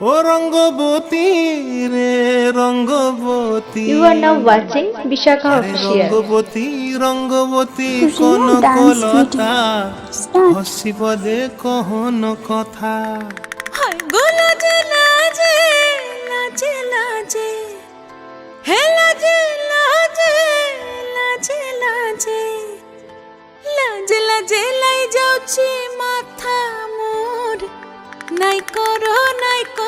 ও রঙ্গবতী রে Rangabati. You are now watching Vishakha আরে Official. Rangabati Rangabati কোন কলতা? Start. হসি পদে কহন কথা। হায় গো লাজে লাজে লাজে লাজে। হে লাজে লাজে লাজে লাজে। লাজে লাজে লাই যাଉଛି মাথা মোর। নাই করো নাই করো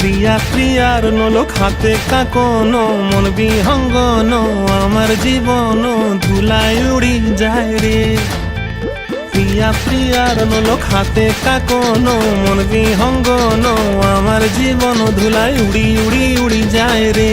প্রিয়া প্রিয়ার নোলক খাতে কাকন, মন বিহঙ্গন, আমার জীবন ধুলায় উড়ি যায় রে। প্রিয়া প্রিয়ার নোলক খাতে কাকন, মন বিহঙ্গন, আমার জীবন ধুলায় উড়ি উড়ি উড়ি যায় রে।